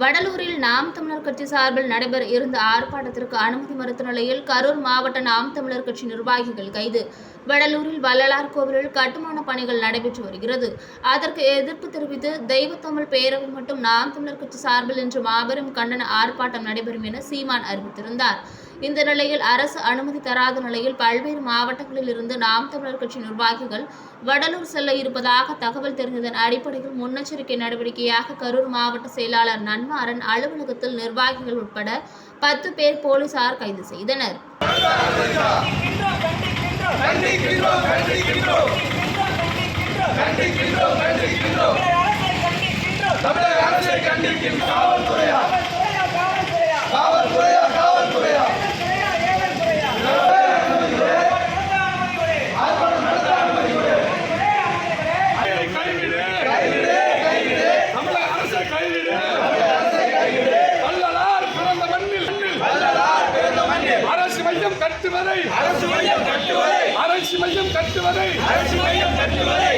வடலூரில் நாம் தமிழர் கட்சி சார்பில் நடைபெற இருந்த ஆர்ப்பாட்டத்திற்கு அனுமதி மறுத்த நிலையில் கரூர் மாவட்ட நாம் தமிழர் கட்சி நிர்வாகிகள் கைது. வடலூரில் வள்ளலார் கோவிலில் கட்டுமான பணிகள் நடைபெற்று வருகிறது. அதற்கு எதிர்ப்பு தெரிவித்து தெய்வத்தமிழ் பேரவை மற்றும் நாம் தமிழர் கட்சி சார்பில் இன்று மாபெரும் கண்டன ஆர்ப்பாட்டம் நடைபெறும் என சீமான் அறிவித்திருந்தார். இந்த நிலையில் அரசு அனுமதி தராத நிலையில் பல்வேறு மாவட்டங்களில் இருந்து நாம் தமிழர் கட்சி நிர்வாகிகள் வடலூர் செல்ல இருப்பதாக தகவல் தெரிந்ததன் அடிப்படையில் முன்னெச்சரிக்கை நடவடிக்கையாக கரூர் மாவட்ட செயலாளர் நன்மாறன் அலுவலகத்தில் நிர்வாகிகள் உட்பட பத்து பேர் போலீசார் கைது செய்தனர். கண்டிக்கின்றோம் கண்டிக்கின்றோம் தமிழக அரசை கண்டிக்கின்றோம். மையம் கட்டுவதை அரசு மையம் கட்டுவதை அரசு மையம் கட்டுவதை அரசு மையம் கட்டுவதை